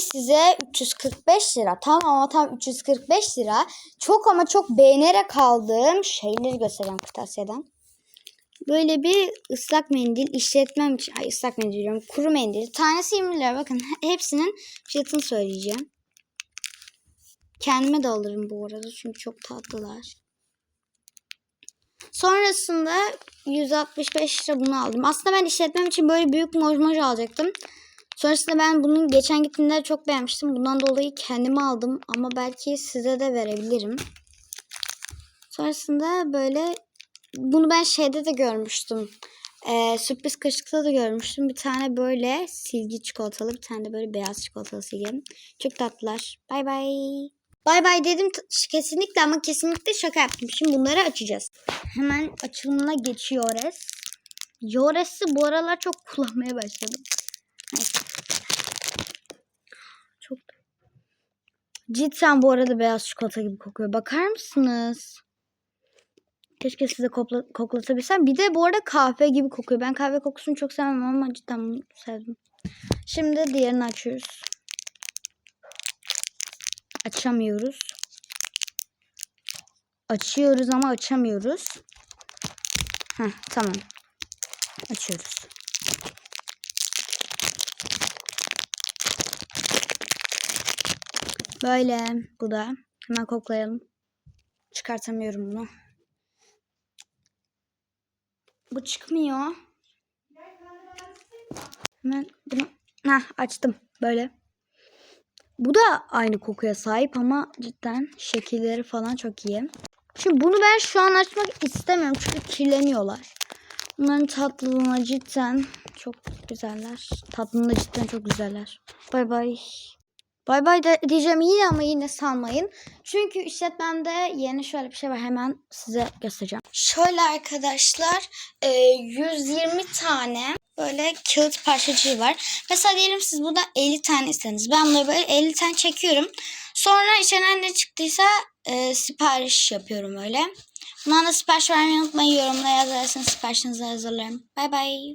şimdi size 345 lira tam ama tam 345 lira çok ama çok beğenerek aldığım şeyleri göstereceğim kırtasiyeden. Böyle bir ıslak mendil işletmem için ay ıslak mendil diyorum kuru mendil tanesi 20 lira bakın he- hepsinin fiyatını söyleyeceğim. Kendime de alırım bu arada çünkü çok tatlılar. Sonrasında 165 lira bunu aldım. Aslında ben işletmem için böyle büyük mojmoj alacaktım. Sonrasında ben bunu geçen gittiğimde çok beğenmiştim. Bundan dolayı kendime aldım ama belki size de verebilirim. Sonrasında böyle bunu ben şeyde de görmüştüm. Ee, sürpriz kaşıkta da görmüştüm. Bir tane böyle silgi çikolatalı, bir tane de böyle beyaz çikolatalı silgi. Çok tatlılar. Bay bay. Bay bay dedim kesinlikle ama kesinlikle şaka yaptım. Şimdi bunları açacağız. Hemen açılımına geçiyoruz. Yores'i bu aralar çok kullanmaya başladım. Neyse. Çok Cidden bu arada beyaz çikolata gibi kokuyor. Bakar mısınız? Keşke size kokla- koklatabilsem. Bir de bu arada kahve gibi kokuyor. Ben kahve kokusunu çok sevmem ama cidden bunu sevdim. Şimdi diğerini açıyoruz. Açamıyoruz. Açıyoruz ama açamıyoruz. Heh, tamam. Açıyoruz. Böyle. Bu da. Hemen koklayalım. Çıkartamıyorum bunu. Bu çıkmıyor. Hemen bunu Heh, açtım. Böyle. Bu da aynı kokuya sahip ama cidden şekilleri falan çok iyi. Şimdi bunu ben şu an açmak istemiyorum çünkü kirleniyorlar. Bunların tatlılığına cidden çok güzeller. Tatlılığına cidden çok güzeller. Bay bay. Bay bay de diyeceğim yine ama yine sanmayın. Çünkü işletmemde yeni şöyle bir şey var. Hemen size göstereceğim. Şöyle arkadaşlar e, 120 tane böyle kağıt parçacığı var. Mesela diyelim siz burada 50 tane istediniz. Ben bunu böyle 50 tane çekiyorum. Sonra içinden ne çıktıysa e, sipariş yapıyorum öyle. Bundan da sipariş vermeyi unutmayın. Yorumlara yazarsanız siparişinizi hazırlarım. Bay bay.